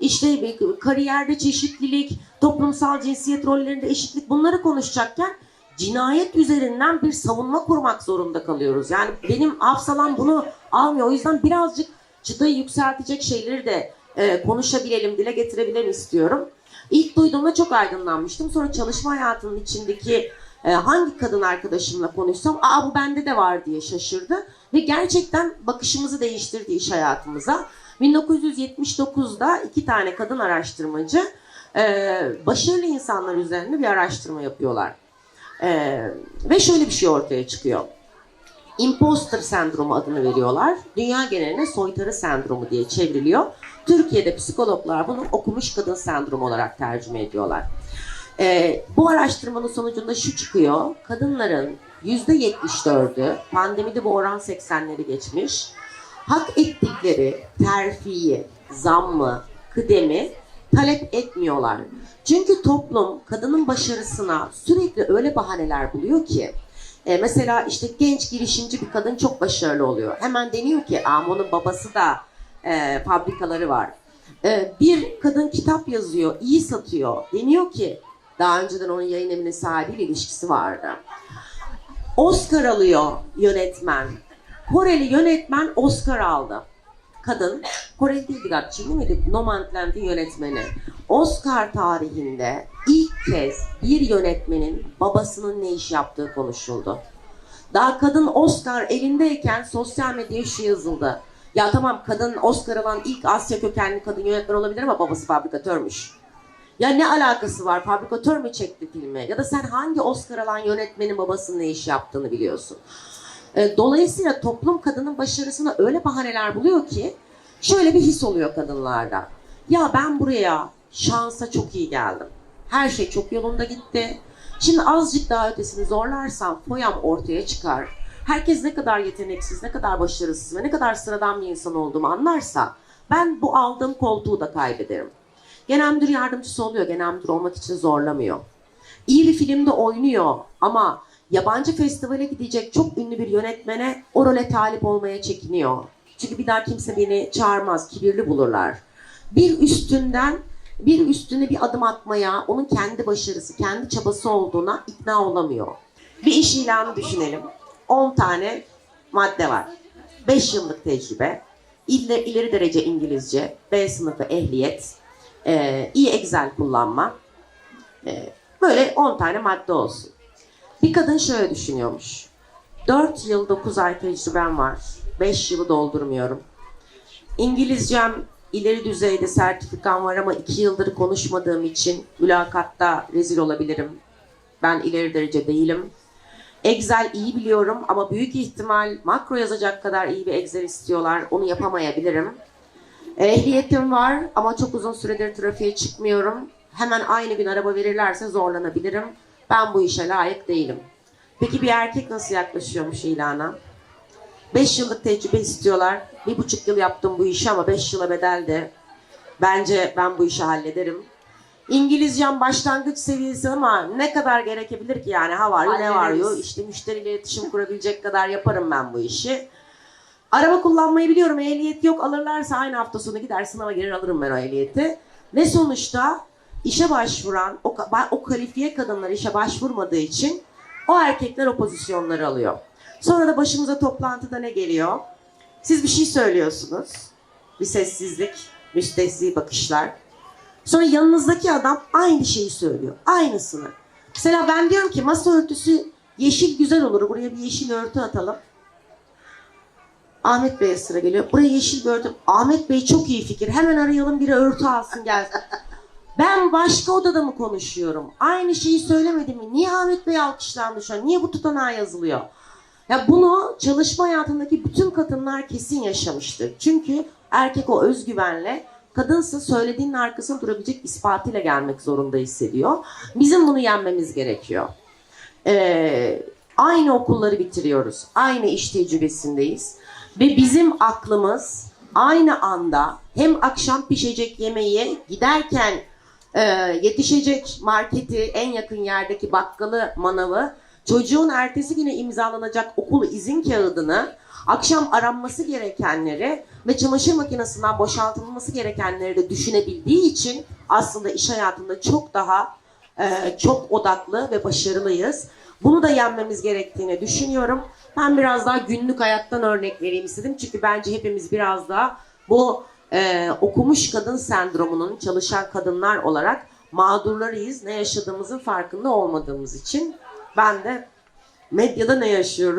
işte bir kariyerde çeşitlilik, toplumsal cinsiyet rollerinde eşitlik bunları konuşacakken cinayet üzerinden bir savunma kurmak zorunda kalıyoruz. Yani benim hafsalam bunu almıyor. O yüzden birazcık çıtayı yükseltecek şeyleri de e, konuşabilelim, dile getirebilelim istiyorum. İlk duyduğumda çok aydınlanmıştım. Sonra çalışma hayatının içindeki e, hangi kadın arkadaşımla konuşsam aa bu bende de var diye şaşırdı. Ve gerçekten bakışımızı değiştirdi iş hayatımıza. 1979'da iki tane kadın araştırmacı e, başarılı insanlar üzerinde bir araştırma yapıyorlar. E, ve şöyle bir şey ortaya çıkıyor. Imposter sendromu adını veriyorlar. Dünya geneline soytarı sendromu diye çevriliyor. Türkiye'de psikologlar bunu okumuş kadın sendromu olarak tercüme ediyorlar. Ee, bu araştırmanın sonucunda şu çıkıyor. Kadınların %74'ü, pandemide bu oran 80'leri geçmiş, hak ettikleri terfiyi, zammı, kıdemi talep etmiyorlar. Çünkü toplum kadının başarısına sürekli öyle bahaneler buluyor ki e, mesela işte genç girişimci bir kadın çok başarılı oluyor. Hemen deniyor ki Aa, onun babası da e, fabrikaları var. E, bir kadın kitap yazıyor, iyi satıyor. Deniyor ki daha önceden onun yayın evinin sahibiyle ilişkisi vardı. Oscar alıyor yönetmen. Koreli yönetmen Oscar aldı. Kadın, Koreli değildi galiba, Çinli miydi? Nomadland'in yönetmeni. Oscar tarihinde ilk kez bir yönetmenin babasının ne iş yaptığı konuşuldu. Daha kadın Oscar elindeyken sosyal medyaya şu yazıldı. Ya tamam kadın Oscar alan ilk Asya kökenli kadın yönetmen olabilir ama babası fabrikatörmüş. Ya ne alakası var? Fabrikatör mü çekti filmi? Ya da sen hangi Oscar alan yönetmenin babasının ne iş yaptığını biliyorsun. E, Dolayısıyla toplum kadının başarısına öyle bahaneler buluyor ki şöyle bir his oluyor kadınlarda. Ya ben buraya şansa çok iyi geldim. Her şey çok yolunda gitti. Şimdi azıcık daha ötesini zorlarsam foyam ortaya çıkar. Herkes ne kadar yeteneksiz, ne kadar başarısız ve ne kadar sıradan bir insan olduğumu anlarsa ben bu aldığım koltuğu da kaybederim. Genel müdür yardımcısı oluyor, genel müdür olmak için zorlamıyor. İyi bir filmde oynuyor ama yabancı festivale gidecek çok ünlü bir yönetmene o role talip olmaya çekiniyor. Çünkü bir daha kimse beni çağırmaz, kibirli bulurlar. Bir üstünden bir üstüne bir adım atmaya, onun kendi başarısı, kendi çabası olduğuna ikna olamıyor. Bir iş ilanı düşünelim. 10 tane madde var. 5 yıllık tecrübe, ileri, ileri derece İngilizce, B sınıfı ehliyet, e, iyi Excel kullanma. E, böyle 10 tane madde olsun. Bir kadın şöyle düşünüyormuş. 4 yıl 9 ay tecrübem var. 5 yılı doldurmuyorum. İngilizcem ileri düzeyde sertifikam var ama 2 yıldır konuşmadığım için mülakatta rezil olabilirim. Ben ileri derece değilim. Excel iyi biliyorum ama büyük ihtimal makro yazacak kadar iyi bir Excel istiyorlar. Onu yapamayabilirim. Ehliyetim var ama çok uzun süredir trafiğe çıkmıyorum. Hemen aynı gün araba verirlerse zorlanabilirim. Ben bu işe layık değilim. Peki bir erkek nasıl yaklaşıyormuş ilana? 5 yıllık tecrübe istiyorlar. Bir buçuk yıl yaptım bu işi ama 5 yıla bedel de. Bence ben bu işi hallederim. İngilizcem başlangıç seviyesi ama ne kadar gerekebilir ki yani ha var ya ne var yo işte müşteriyle iletişim kurabilecek kadar yaparım ben bu işi. Araba kullanmayı biliyorum ehliyet yok alırlarsa aynı hafta sonu gider sınava girer alırım ben o ehliyeti. Ve sonuçta işe başvuran o, o kalifiye kadınlar işe başvurmadığı için o erkekler o pozisyonları alıyor. Sonra da başımıza toplantıda ne geliyor? Siz bir şey söylüyorsunuz. Bir sessizlik, müstehzi bakışlar. Sonra yanınızdaki adam aynı şeyi söylüyor. Aynısını. Mesela ben diyorum ki masa örtüsü yeşil güzel olur. Buraya bir yeşil örtü atalım. Ahmet Bey'e sıra geliyor. Buraya yeşil bir örtü. Ahmet Bey çok iyi fikir. Hemen arayalım biri örtü alsın gelsin. Ben başka odada mı konuşuyorum? Aynı şeyi söylemedim mi? Niye Ahmet Bey alkışlandı şu an? Niye bu tutanağa yazılıyor? Ya bunu çalışma hayatındaki bütün kadınlar kesin yaşamıştır. Çünkü erkek o özgüvenle kadınsa söylediğinin arkasında durabilecek ispatıyla gelmek zorunda hissediyor. Bizim bunu yenmemiz gerekiyor. Ee, aynı okulları bitiriyoruz. Aynı iş tecrübesindeyiz. Ve bizim aklımız aynı anda hem akşam pişecek yemeği giderken e, yetişecek marketi en yakın yerdeki bakkalı manavı çocuğun ertesi güne imzalanacak okul izin kağıdını akşam aranması gerekenleri ve çamaşır makinesinden boşaltılması gerekenleri de düşünebildiği için aslında iş hayatında çok daha e, çok odaklı ve başarılıyız. Bunu da yenmemiz gerektiğini düşünüyorum. Ben biraz daha günlük hayattan örnek vereyim istedim. Çünkü bence hepimiz biraz daha bu e, okumuş kadın sendromunun çalışan kadınlar olarak mağdurlarıyız. Ne yaşadığımızın farkında olmadığımız için ben de medyada ne yaşıyoruz?